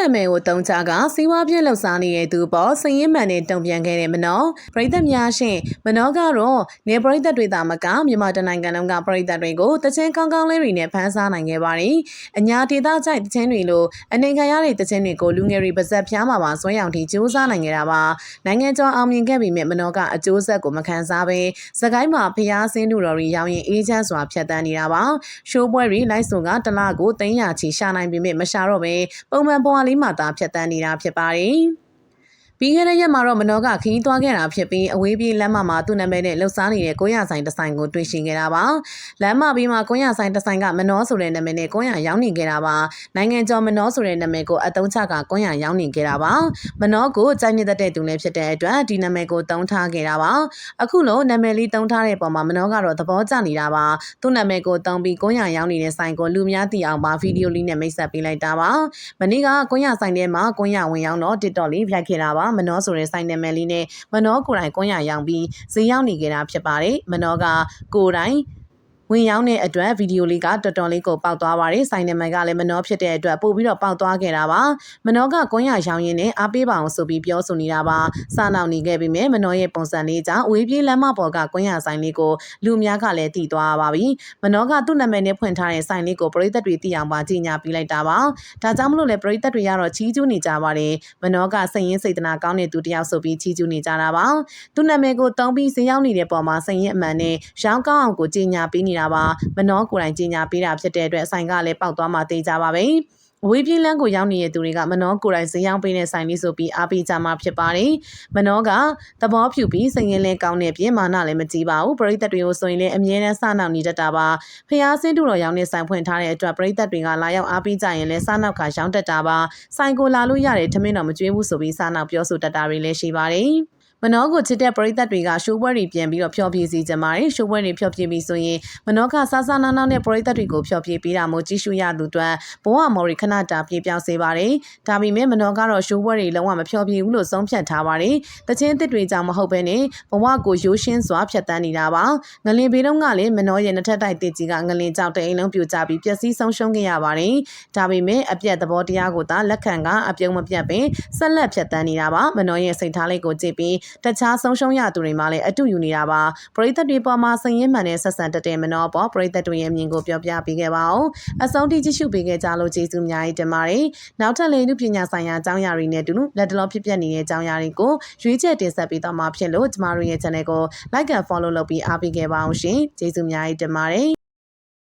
နာမည်ကိုတုံးချကစီးပွားပြည့်လှုပ်ရှားနေတဲ့သူပေါ်စည်ရင်မှန်နဲ့တုံ့ပြန်ခဲ့တဲ့မနောပရိသတ်များရှင်မနောကတော့နေပရိသတ်တွေသာမကမြန်မာတိုင်းနိုင်ငံလုံးကပရိသတ်တွေကိုတချင်းကောင်းကောင်းလေးတွေနဲ့ဖန်ဆားနိုင်ခဲ့ပါတယ်။အညာဒေသကြိုက်တချင်းတွေလိုအနေခံရတဲ့တချင်းတွေကိုလူငယ်တွေပါဇက်ဖျားမှာပါဆွဲရောင်ထိစူးစမ်းနိုင်ခဲ့တာပါ။နိုင်ငံကျော်အောင်မြင်ခဲ့ပြီးမြမနောကအကျိုးဆက်ကိုမခံစားဘဲစကိုင်းမှာဖျားဆင်းသူတော်တွေရောင်းရင်အေးချမ်းစွာဖြတ်တန်းနေတာပါ။ရှိုးပွဲတွေလိုက်ဆိုကတလကိုသိန်းရာချီရှာနိုင်ပေမဲ့မရှာတော့ဘဲပုံမှန်ပေါ်လေးမှာသာဖြတ်တန်းနေတာဖြစ်ပါတယ်။ ပြီးခဲ့တဲ့ရက်မှာတော့မနောကခီးသွားခဲ့တာဖြစ်ပြီးအဝေးပြေးလမ်းမမှာသူ့နာမည်နဲ့လှုပ်ရှားနေတဲ့ကိုရဆိုင်တစ်ဆိုင်ကိုတွေ့ရှိခဲ့တာပါ။လမ်းမပြီးမှာကိုရဆိုင်တစ်ဆိုင်ကမနောဆိုတဲ့နာမည်နဲ့ကိုရရောက်နေခဲ့တာပါ။နိုင်ငံကျော်မနောဆိုတဲ့နာမည်ကိုအတုံးချကကိုရရောက်နေခဲ့တာပါ။မနောကိုကြိုက်နေတဲ့သူလည်းဖြစ်တဲ့အတွက်ဒီနာမည်ကိုတုံးထားခဲ့တာပါ။အခုလိုနာမည်လေးတုံးထားတဲ့ပုံမှာမနောကတော့သဘောကျနေတာပါ။သူ့နာမည်ကိုတုံးပြီးကိုရရောက်နေတဲ့ဆိုင်ကိုလူများသိအောင်ပါဗီဒီယိုလေးနဲ့မိတ်ဆက်ပေးလိုက်တာပါ။မနေ့ကကိုရဆိုင်ထဲမှာကိုရဝင်ရောက်တော့ TikTok လေးဖြတ်ခဲ့တာပါ။မနောဆိုတဲ့ဆိုင်နာမည်လေးနဲ့မနောကိုယ်တိုင်ကွန်ရရောင်ပြီးဈေးရောက်နေကြတာဖြစ်ပါတယ်မနောကကိုယ်တိုင် ဝင်ရောက်တဲ့အတွက်ဗီဒီယိုလေးကတော်တော်လေးကိုပေါက်သွားပါတယ်။ဆိုင်နံပါတ်ကလည်းမနောဖြစ်တဲ့အတွက်ပို့ပြီးတော့ပေါက်သွားခဲ့တာပါ။မနောကကွန်ရရောင်းရင်းနဲ့အားပေးပါအောင်ဆိုပြီးပြောဆိုနေတာပါ။စာနောက်နေခဲ့ပြီးမြမနောရဲ့ပုံစံလေးကြောင့်အဝေးပြေးလမ်းမပေါ်ကကွန်ရဆိုင်လေးကိုလူများကလည်းတည်သွားပါပြီ။မနောကသူ့နာမည်နဲ့ဖွင့်ထားတဲ့ဆိုင်လေးကိုပရိသတ်တွေသိအောင်ပါကြီးညာပေးလိုက်တာပါ။ဒါကြောင့်မလို့လေပရိသတ်တွေကတော့ချီးကျူးနေကြပါတယ်။မနောကစိတ်ရင်းစေတနာကောင်းတဲ့သူတယောက်ဆိုပြီးချီးကျူးနေကြတာပါ။သူ့နာမည်ကိုတုံးပြီးဈေးရောက်နေတဲ့ပုံမှာစိတ်ရင်းအမှန်နဲ့ရောင်းကောင်းအောင်ကိုကြီးညာပေးနေတာပါ။မနောကိုယ်တိုင်ကြီးညာပေးတာဖြစ်တဲ့အတွက်ဆိုင်ကလည်းပေါက်သွားမှသိကြပါပဲ။အဝေးပြေးလမ်းကိုရောက်နေတဲ့သူတွေကမနောကိုယ်တိုင်ဈေးရောက်ပေးတဲ့ဆိုင်လေးဆိုပြီးအားပေးကြမှာဖြစ်ပါတယ်။မနောကသဘောဖြူပြီးစိတ်ရင်းလဲကောင်းတဲ့ပြင်မာနလည်းမကြည့်ပါဘူး။ပရိသတ်တွေကိုဆိုရင်လည်းအမြဲတမ်းစနောက်နေတတ်တာပါ။ဖျားစင်းတူတော်ရောင်းတဲ့ဆိုင်ဖွင့်ထားတဲ့အတွက်ပရိသတ်တွေကလာရောက်အားပေးကြရင်လည်းစနောက်ကရောင်းတတ်တာပါ။ဆိုင်ကိုလာလို့ရတယ်ထမင်းတော်မကျွေးဘူးဆိုပြီးစနောက်ပြောဆိုတတ်တာတွေလည်းရှိပါတယ်။ မနောကိုချစ်တဲ့ပရိသတ်တွေကရှိုးပွဲတွေပြန်ပြီးတော့ဖျော်ဖြေစီကြပါတယ်ရှိုးပွဲတွေဖျော်ဖြေပြီးဆိုရင်မနောကဆာဆာနာနာနဲ့ပရိသတ်တွေကိုဖျော်ဖြေပေးတာမို့ကြည့်ရှုရသူတို့ဘဝမော်ရီခဏတာပြေပြောင်းစေပါတယ်ဒါပေမဲ့မနောကတော့ရှိုးပွဲတွေလုံးဝမဖျော်ဖြေဘူးလို့ဆုံးဖြတ်ထားပါတယ်တချင်းတစ်တွေကြောင့်မဟုတ်ဘဲနဲ့ဘဝကိုရိုးရှင်းစွာဖြတ်တန်းနေတာပါငလင်ဘေးတုန်းကလည်းမနောရဲ့နှစ်ထပ်တိုက်တစ်ကြီးကငလင်ကြောက်တဲ့အိမ်လုံးပြိုကျပြီးပျက်စီးဆုံးရှုံးခဲ့ရပါတယ်ဒါပေမဲ့အပြက်သဘောတရားကိုသာလက်ခံကအပြုံးမပြတ်ပင်ဆက်လက်ဖြတ်တန်းနေတာပါမနောရဲ့စိတ်ထားလေးကိုကြည့်ပြီးတခြားဆုံးရှုံးဆုံးရသူတွေမှလည်းအတူယူနေတာပါပရိသတ်တွေပေါ်မှာစည်ရင်းမှန်တဲ့ဆက်ဆံတတဲ့မနောပေါ်ပရိသတ်တွေရဲ့မြင်ကိုပြောပြပေးခဲ့ပါအောင်အဆုံးထိကြည့်ရှုပေးခဲ့ကြလို့ကျေးဇူးအများကြီးတင်ပါတယ်နောက်ထပ်လည်းလူပညာဆိုင်ရာအကြောင်းအရာတွေနဲ့တူလက်တလောဖြစ်ပျက်နေတဲ့အကြောင်းအရာတွေကိုရွေးချယ်တင်ဆက်ပေးတော့မှာဖြစ်လို့ကျမတို့ရဲ့ channel ကို like and follow လုပ်ပြီးအားပေးခဲ့ပါအောင်ရှင်ကျေးဇူးအများကြီးတင်ပါတယ်